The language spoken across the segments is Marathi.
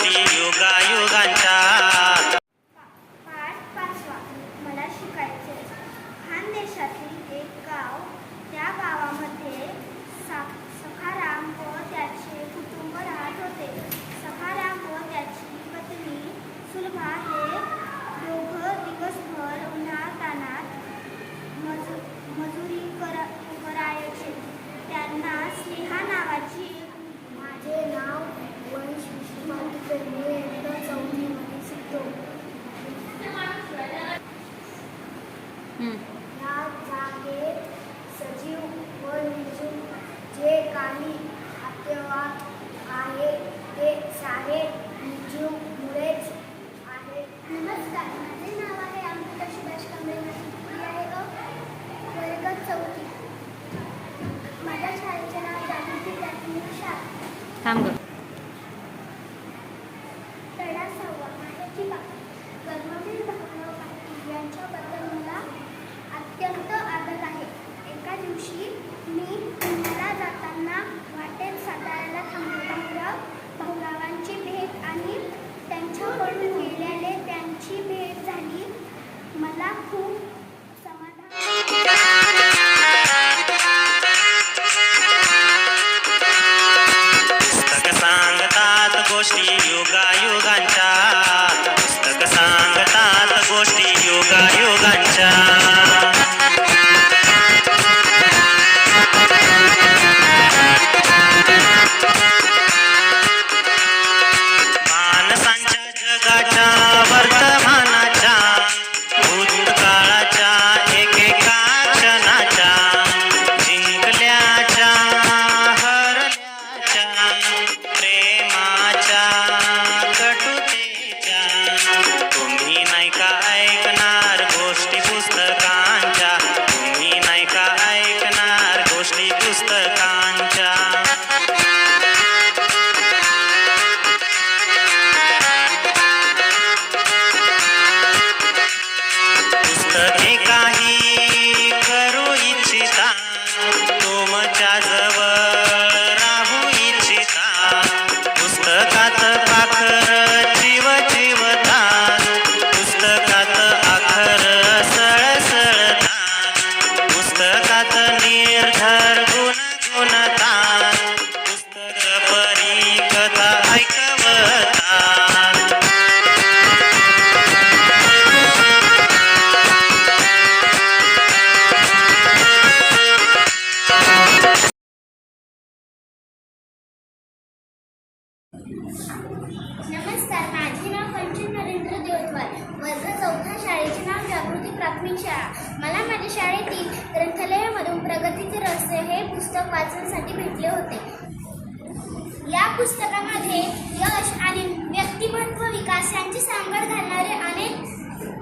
गोष्टी 3급 गोष्टी युगायुगांच्या प्राथमिक शाळा मला माझ्या शाळेतील ग्रंथालयामधून प्रगतीचे रस्ते हे पुस्तक वाचण्यासाठी भेटले होते. या पुस्तकामध्ये यश आणि व्यक्तिमत्व विकास यांची सांगड घालणारे अनेक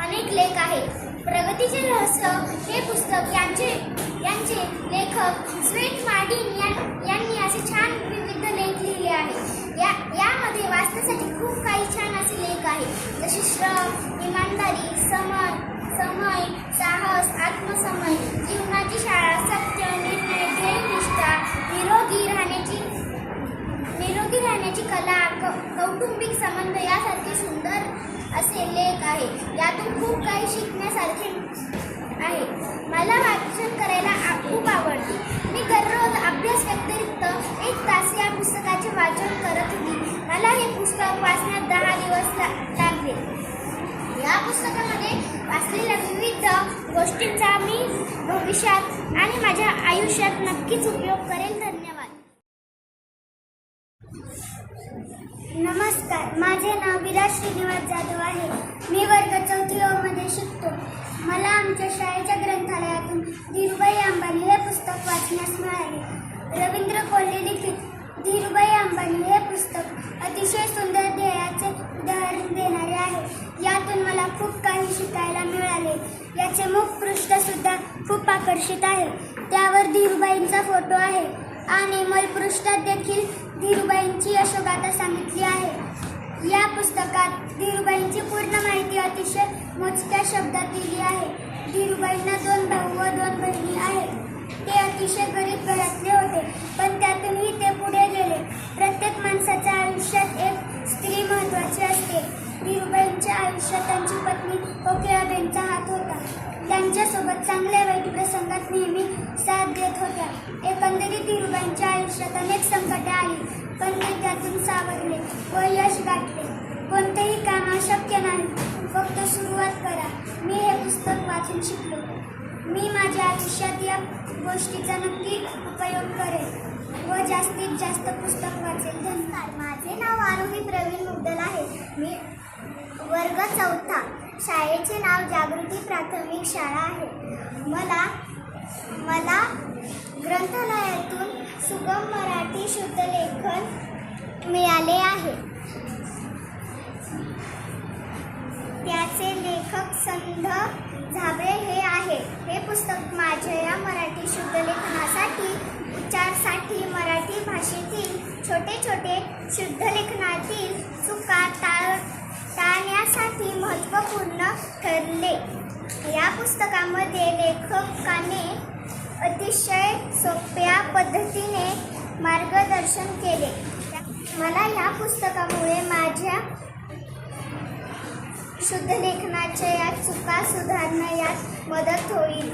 अनेक लेख आहेत. प्रगतीचे रहस्य हे पुस्तक यांचे यांचे लेखक स्वेट मार्टिन यां- यांनी असे छान विविध लेख लिहिले आहेत. या यामध्ये वाचण्यासाठी खूप काही छान असे लेख आहेत. जसे श्रम इमानदारी समर समय साहस आत्मसमय जीवनाची शाळा सत्य निर्णय ध्येयनिष्ठा निरोगी राहण्याची निरोगी राहण्याची कला क- कौटुंबिक संबंध यासारखे सुंदर असे लेख आहे. यातून खूप काही शिकण्यासारखे आहे. मला वाचन करायला खूप आवडते. मी दररोज अभ्यास व्यतिरिक्त एक तास या पुस्तकाचे वाचन करत होती. मला हे पुस्तक वाचण्यात दहा दिवस ला- लागले. या पुस्तकामध्ये वाचलेल्या विविध गोष्टींचा मी भविष्यात आणि माझ्या आयुष्यात नक्कीच उपयोग करेन धन्यवाद. नमस्कार. माझे नाव विराज श्रीनिवास जाधव आहे. मी वर्ग चौथी ओमध्ये मध्ये शिकतो. मला आमच्या शाळेच्या ग्रंथालयातून धीरुबाई अंबानी हे पुस्तक वाचण्यास मिळाले. रवींद्र कोल्हे लिखित धीरुबाई अंबानी हे पुस्तक अतिशय सुंदर ध्येयाचे उदाहरण देणारे आहे. यातून मला खूप काही शिकायला मिळाले. याचे मुखपृष्ठसुद्धा खूप आकर्षित आहे. त्यावर धीरूबाईंचा फोटो आहे. आणि मलपृष्ठात देखील धीरूबाईंची यशोगाथा सांगितली आहे. या पुस्तकात धीरूबाईंची पूर्ण माहिती अतिशय मोजक्या शब्दात दिली आहे. धीरूबाईंना दोन भाऊ व दोन बहिणी आहेत. ते अतिशय गरीब घरातले होते. नेहमी साथ देत होत्या. एकंदरीत धीरूबाईंच्या आयुष्यात अनेक संकटे आली पण ते त्यातून सावरले व यश गाठले. कोणतेही काम अशक्य नाही फक्त सुरुवात करा. मी हे पुस्तक वाचून शिकलो. मी माझ्या आयुष्यात या गोष्टीचा नक्की उपयोग करेन व जास्तीत जास्त पुस्तक वाचेल धन्यवाद. माझे नाव आरोही प्रवीण मुद्दल आहे. मी वर्ग चौथा शाळेचे नाव जागृती प्राथमिक शाळा आहे. मला मला ग्रंथालयातून सुगम मराठी शुद्ध लेखन मिळाले आहे. त्याचे लेखक संध झाबळे हे आहे. हे पुस्तक माझ्या या मराठी शुद्ध लेखनासाठी उच्चारसाठी मराठी भाषेतील छोटे छोटे शुद्ध लेखनातील चुका टाळ टाळण्यासाठी महत्त्वपूर्ण ठरले. या पुस्तकामध्ये लेखकाने अतिशय सोप्या पद्धतीने मार्गदर्शन केले. मला या पुस्तकामुळे माझ्या शुद्ध लेखनाच्या या चुका सुधारण्यात मदत होईल.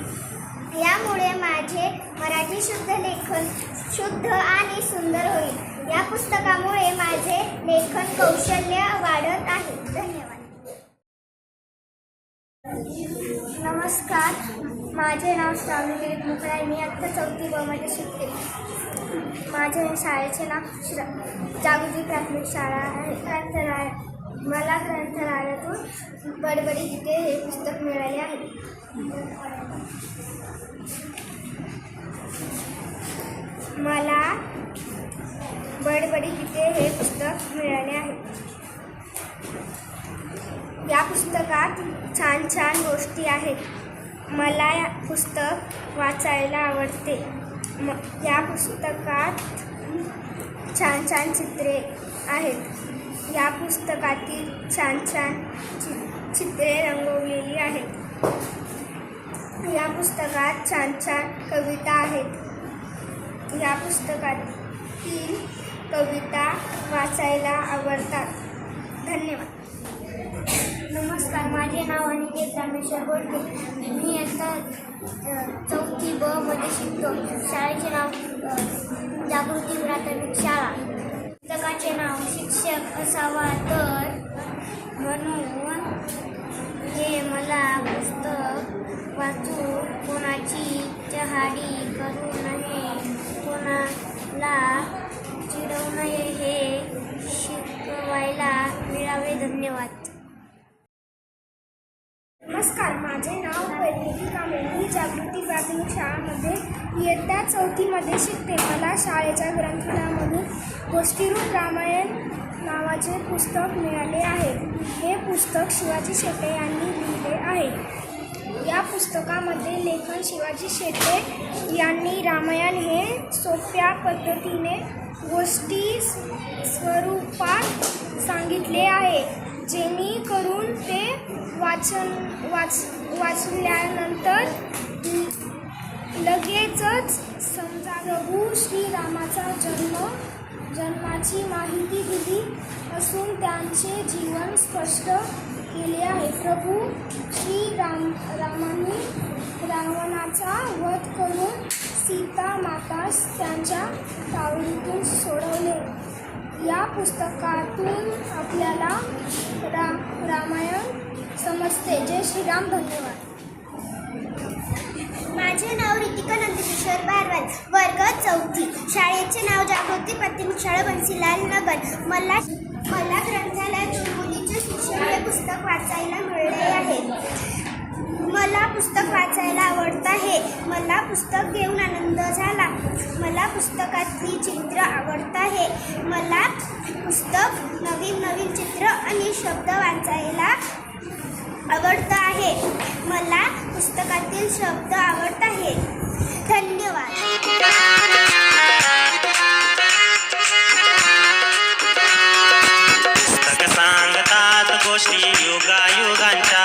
यामुळे माझे मराठी शुद्ध लेखन शुद्ध आणि सुंदर होईल. या पुस्तकामुळे माझे लेखन कौशल्य वाढत आहे. धन्यवाद. नमस्कार. माझे नाव श्रावणी दिलीप मुकळे आहे. मी आत्ता चौथी ब मध्ये शिकते. माझ्या शाळेचे नाव श्र जागृती प्राथमिक शाळा आहे. ग्रंथालय मला ग्रंथालयातून बडबडी गीते हे पुस्तक मिळाले आहे. मला बडबडी गीते हे पुस्तक मिळाले आहे. या पुस्तकात छान छान गोष्टी आहेत. मला या पुस्तक वाचायला आवडते. म या पुस्तकात छान छान चित्रे आहेत. या पुस्तकातील छान छान चि चित्रे रंगवलेली आहेत. या पुस्तकात छान छान कविता आहेत. या पुस्तकातील कविता वाचायला आवडतात. धन्यवाद. नमस्कार माझे नाव अनिकेत रामेश्वर बोडके मी आता चौथी ब मध्ये शिकतो. शाळेचे नाव जागृती प्राथमिक शाळा. पुस्तकाचे नाव शिक्षक असावा तर म्हणून हे मला पुस्तक वाचून कोणाची चहाडी करू नये कोणाला चिडवू नये हे शिकवायला मिळावे. धन्यवाद. नमस्कार माझे नाव परिणिती कांबळे मी जागृती प्राथमिक शाळामध्ये इयत्ता चौथीमध्ये शिकते. मला शाळेच्या ग्रंथालयामधून गोष्टीरूप रामायण नावाचे पुस्तक मिळाले आहे. हे पुस्तक शिवाजी शेटे यांनी लिहिले आहे. या पुस्तकामध्ये लेखन शिवाजी शेटे यांनी रामायण हे सोप्या पद्धतीने गोष्टी स्वरूपात सांगितले आहे. जेणेकरून ते वाचन वाच वाचल्यानंतर लगेचच समजा प्रभू श्रीरामाचा जन्म जन्माची माहिती दिली असून त्यांचे जीवन स्पष्ट केले आहे. प्रभू श्रीराम रामाने रावणाचा वध करून सीता मातास त्यांच्या तावडीतून सोडवले. या पुस्तकातून आपल्याला रा रामायण समजते. जय श्रीराम धन्यवाद. माझे नाव रितिका नंदकिशोर बारवाल वर्ग चौथी. शाळेचे नाव जागृती प्राथमिक शाळा बन्सीलाल नगर. मला मला ग्रंथालयातून मुलीचे शिक्षण हे पुस्तक वाचायला मिळले आहे. मला पुस्तक वाचायला आवडत आहे. मला पुस्तक घेऊन आनंद झाला. मला पुस्तकातली चित्र आवडत आहे. मला पुस्तक नवीन नवीन चित्र आणि शब्द वाचायला आवडतं आहे. मला पुस्तकातील शब्द आवडत आहे धन्यवाद. पुस्तक सांगतात गोष्टी युगायुगांच्या गोष्टी युगायुगांच्या